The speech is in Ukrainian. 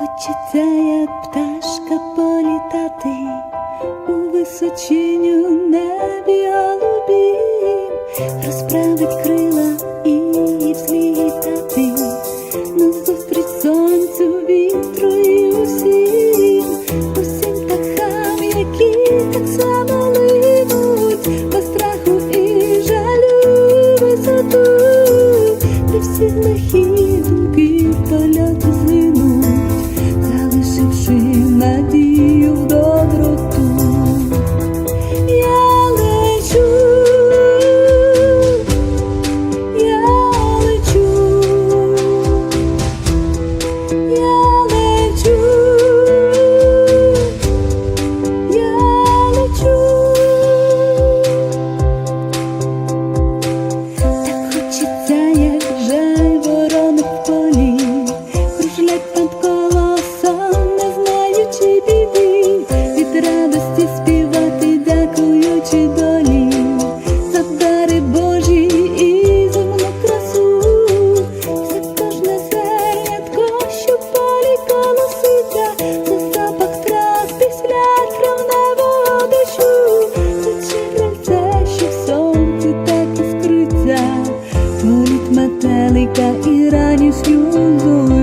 Хочеться, як пташка політати у височиню небі голубім, розправить крила. метелика і радістю зорю.